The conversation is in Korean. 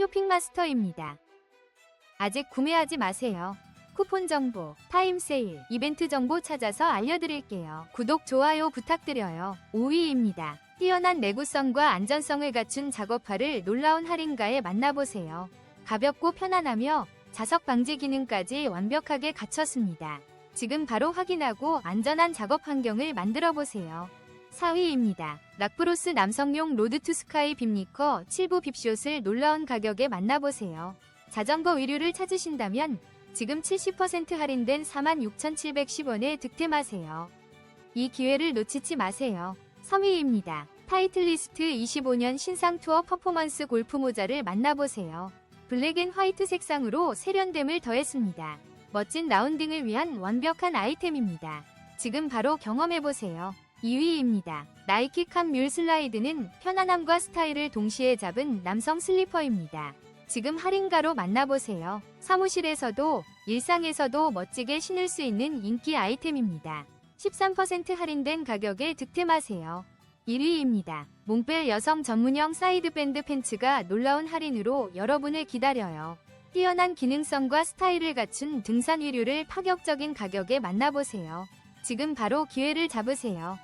쇼핑마스터입니다. 아직 구매하지 마세요. 쿠폰 정보, 타임 세일, 이벤트 정보 찾아서 알려드릴게요. 구독, 좋아요 부탁드려요. 5위입니다. 뛰어난 내구성과 안전성을 갖춘 작업화를 놀라운 할인가에 만나보세요. 가볍고 편안하며 자석 방지 기능까지 완벽하게 갖췄습니다. 지금 바로 확인하고 안전한 작업 환경을 만들어 보세요. 4위입니다. 락브로스 남성용 로드투 스카이 빕니커 7부 빕숏을 놀라운 가격에 만나보세요. 자전거 의류를 찾으신다면 지금 70% 할인된 46,710원에 득템하세요. 이 기회를 놓치지 마세요. 3위입니다. 타이틀리스트 25년 신상 투어 퍼포먼스 골프 모자를 만나보세요. 블랙 앤 화이트 색상으로 세련됨을 더했습니다. 멋진 라운딩을 위한 완벽한 아이템입니다. 지금 바로 경험해보세요. 2위입니다. 나이키 칸뮬 슬라이드는 편안함과 스타일을 동시에 잡은 남성 슬리퍼입니다. 지금 할인가로 만나보세요. 사무실에서도 일상에서도 멋지게 신을 수 있는 인기 아이템입니다. 13% 할인된 가격에 득템하세요. 1위입니다. 몽벨 여성 전문형 사이드밴드 팬츠가 놀라운 할인으로 여러분을 기다려요. 뛰어난 기능성과 스타일을 갖춘 등산 의류를 파격적인 가격에 만나보세요. 지금 바로 기회를 잡으세요.